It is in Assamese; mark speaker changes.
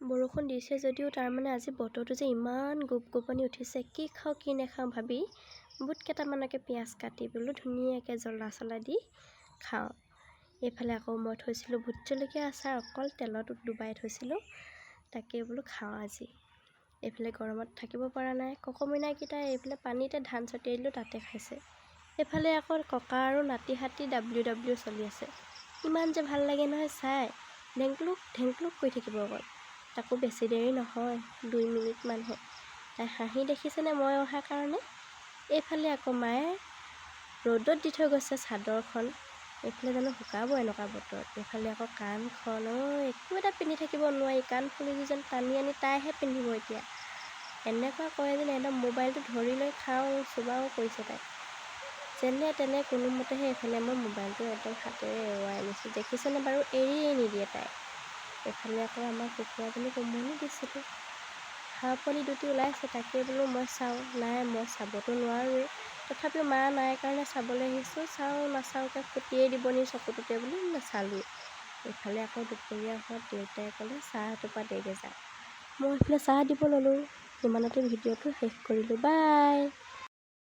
Speaker 1: বৰষুণ দিছে যদিও তাৰমানে আজি বতৰটো যে ইমান গোপ গোপনি উঠিছে কি খাওঁ কি নাখাওঁ ভাবি বুট কেইটামানকে পিঁয়াজ কাটি বোলো ধুনীয়াকৈ জ্বলা চলা দি খাওঁ। এইফালে আকৌ মই থৈছিলোঁ ভোট জলকীয়া আচাৰ অকল তেলত ডুবাই থৈছিলোঁ তাকে বোলো খাওঁ আজি। এইফালে গৰমত থাকিব পৰা নাই ককমীনাকেইটা এইফালে পানীতে ধান ছটিয়াই দিলোঁ তাতে খাইছে। এইফালে আকৌ ককা আৰু নাতি হাতী ডাব্লিউ ডাব্লিউ চলি আছে। ইমান যে ভাল লাগে নহয় চাই ঢেংকলুক ঢেংকলুক কৰি থাকিব অকল তাকো বেছি দেৰি নহয় দুই মিনিটমানহে তাই হাঁহি দেখিছেনে মই অহাৰ কাৰণে? এইফালে আকৌ মায়ে ৰ'দত দি থৈ গৈছে চাদৰখন। এইফালে জানো শুকাব এনেকুৱা বতৰত এইফালে আকৌ কাণখন অ' একো এটা পিন্ধি থাকিব নোৱাৰি। কাণফুলি যেন টানি আনি তাইহে পিন্ধিব এতিয়া। এনেকুৱা কৰে যেন একদম মোবাইলটো ধৰি লৈ খাওঁ চুবাওঁ কৰিছে তাই। যেনে তেনে কোনোমতেহে এইফালে মই মোবাইলটো একদম হাতেৰে এৰুৱাই আনিছোঁ। দেখিছেনে বাৰু? এৰিয়েই নিদিয়ে তাই। এইফালে আকৌ আমাৰ কুকুৰাজনী উমনি দিছিলোঁ। হাঁহ পোৱালি দুটি ওলাইছে তাকে বোলো মই চাওঁ। নাই মই চাবতো নোৱাৰোৱেই। তথাপিও মা নাই কাৰণে চাবলৈ আহিছোঁ। চাওঁ নাচাওঁকৈ ফুটিয়েই দিব নি চকুটোতে বুলি নাচালোঁৱেই। এইফালে আকৌ দুপৰীয়া হোৱাত দেউতাই ক'লে চাহ এটোপা দেগৈ যা। মই এইফালে চাহ দিব ল'লোঁ। ইমানতে ভিডিঅ'টো শেষ কৰিলোঁ। বাই!